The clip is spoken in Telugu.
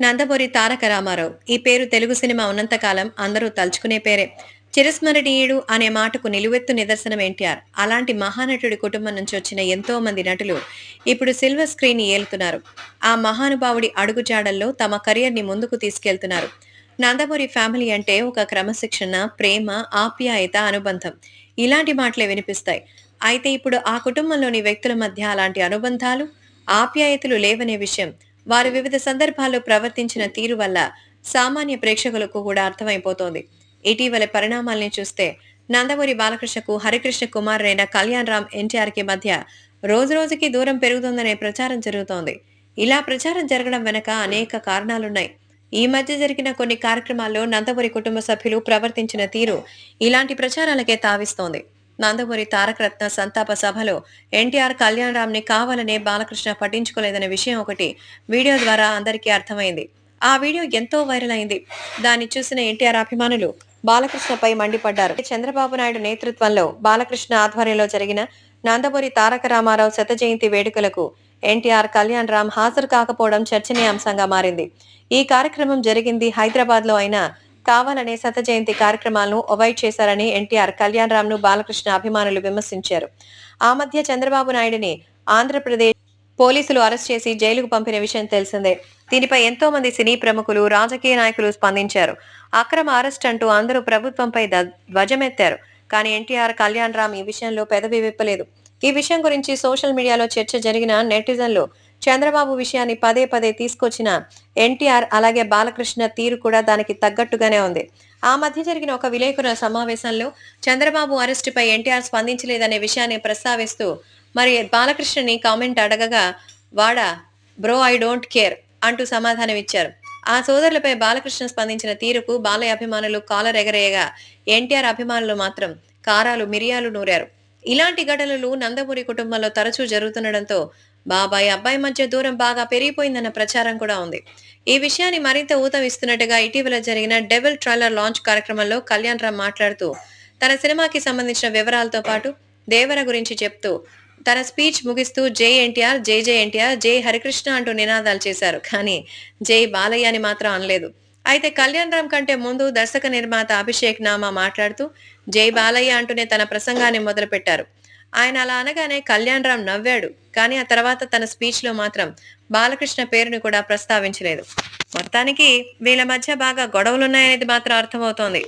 నందమూరి తారక రామారావు. ఈ పేరు తెలుగు సినిమా ఉన్నంతకాలం అందరూ తలుచుకునే పేరే. చిరస్మరణీయుడు అనే మాటకు నిలువెత్తు నిదర్శనం ఎన్టీఆర్. అలాంటి మహానటుడి కుటుంబం నుంచి వచ్చిన ఎంతో మంది నటులు ఇప్పుడు సిల్వర్ స్క్రీన్ ఏలుతున్నారు. ఆ మహానుభావుడి అడుగుజాడల్లో తమ కెరియర్ని ముందుకు తీసుకెళ్తున్నారు. నందమూరి ఫ్యామిలీ అంటే ఒక క్రమశిక్షణ ప్రేమ ఆప్యాయత అనుబంధం. ఇలాంటి మాటలే వినిపిస్తాయి. అయితే ఇప్పుడు ఆ కుటుంబంలోని వ్యక్తుల మధ్య అలాంటి అనుబంధాలు ఆప్యాయతలు లేవనే విషయం వారు వివిధ సందర్భాల్లో ప్రవర్తించిన తీరు వల్ల సామాన్య ప్రేక్షకులకు కూడా అర్థమైపోతోంది. ఇటీవల పరిణామాల్ని చూస్తే నందమూరి బాలకృష్ణకు హరికృష్ణ కుమారుడైన కళ్యాణ్ రామ్ ఎన్టీఆర్కి మధ్య రోజు రోజుకి దూరం పెరుగుతుందనే ప్రచారం జరుగుతోంది. ఇలా ప్రచారం జరగడం వెనక అనేక కారణాలున్నాయి. ఈ మధ్య జరిగిన కొన్ని కార్యక్రమాల్లో నందమూరి కుటుంబ సభ్యులు ప్రవర్తించిన తీరు ఇలాంటి ప్రచారాలకే తావిస్తోంది. నందమూరి తారకరత్న సంతాప సభలో ఎన్టీఆర్ కళ్యాణరామ్ని కావాలనే బాలకృష్ణ పట్టించుకోలేదనే విషయం ఒకటి వీడియో ద్వారా అందరికీ అర్థమైంది. ఆ వీడియో ఎంతో వైరల్ అయింది. దాన్ని చూసిన ఎన్టీఆర్ అభిమానులు బాలకృష్ణపై మండిపడ్డారు. చంద్రబాబు నాయుడు నేతృత్వంలో బాలకృష్ణ ఆధ్వర్యంలో జరిగిన నందమూరి తారక రామారావు శత జయంతి వేడుకలకు ఎన్టీఆర్ కళ్యాణ్ రామ్ హాజరు కాకపోవడం చర్చనీయాంశంగా మారింది. ఈ కార్యక్రమం జరిగింది హైదరాబాద్లో అయినా కావాలనే శత జయంతి కార్యక్రమాలను అవాయిడ్ చేశారని ఎన్టీఆర్ కళ్యాణ్ రామ్ను బాలకృష్ణ అభిమానులు విమర్శించారు. ఆ మధ్య చంద్రబాబు నాయుడిని ఆంధ్రప్రదేశ్ పోలీసులు అరెస్ట్ చేసి జైలుకు పంపిన విషయం తెలిసిందే. దీనిపై ఎంతో మంది సినీ ప్రముఖులు రాజకీయ నాయకులు స్పందించారు. అక్రమ అరెస్ట్ అంటూ అందరూ ప్రభుత్వంపై ద- ధ్వజమెత్తారు. కానీ ఎన్టీఆర్ కళ్యాణ్ రామ్ ఈ విషయంలో పెదవి విప్పలేదు. ఈ విషయం గురించి సోషల్ మీడియాలో చర్చ జరిగిన నెటిజన్లు చంద్రబాబు విషయాన్ని పదే పదే తీసుకొచ్చిన ఎన్టీఆర్ అలాగే బాలకృష్ణ తీరు కూడా దానికి తగ్గట్టుగానే ఉంది. ఆ మధ్య జరిగిన ఒక విలేకరుల సమావేశంలో చంద్రబాబు అరెస్టుపై ఎన్టీఆర్ స్పందించలేదనే విషయాన్ని ప్రస్తావిస్తూ మరి బాలకృష్ణని కామెంట్ అడగగా వాడా బ్రో ఐ డోంట్ కేర్ అంటూ సమాధానం ఇచ్చారు. ఆ సోదరులపై బాలకృష్ణ స్పందించిన తీరుకు బాలయ్య అభిమానులు కాలర్ ఎగరేయగా ఎన్టీఆర్ అభిమానులు మాత్రం కారాలు మిరియాలు నూరారు. ఇలాంటి ఘటనలు నందమూరి కుటుంబంలో తరచూ జరుగుతుండడంతో బాబాయ్ అబ్బాయి మధ్య దూరం బాగా పెరిగిపోయిందన్న ప్రచారం కూడా ఉంది. ఈ విషయాన్ని మరింత ఊతమిస్తున్నట్టుగా ఇటీవల జరిగిన డెవిల్ ట్రైలర్ లాంచ్ కార్యక్రమంలో కళ్యాణ్ రామ్ మాట్లాడుతూ తన సినిమాకి సంబంధించిన వివరాలతో పాటు దేవర గురించి చెప్తూ తన స్పీచ్ ముగిస్తూ జై ఎన్టీఆర్ జై జై ఎన్టీఆర్ జై హరికృష్ణ అంటూ నినాదాలు చేశారు. కానీ జై బాలయ్య అని మాత్రం అనలేదు. అయితే కళ్యాణ్ రామ్ కంటే ముందు దర్శక నిర్మాత అభిషేక్ నామా మాట్లాడుతూ జై బాలయ్య అంటూనే తన ప్రసంగాన్ని మొదలుపెట్టారు. ఆయన అలా అనగానే కళ్యాణ్ రామ్ నవ్వాడు కానీ ఆ తర్వాత తన స్పీచ్లో మాత్రం బాలకృష్ణ పేరుని కూడా ప్రస్తావించలేదు. మొత్తానికి వీళ్ళ మధ్య బాగా గొడవలున్నాయనేది మాత్రం అర్థమవుతోంది.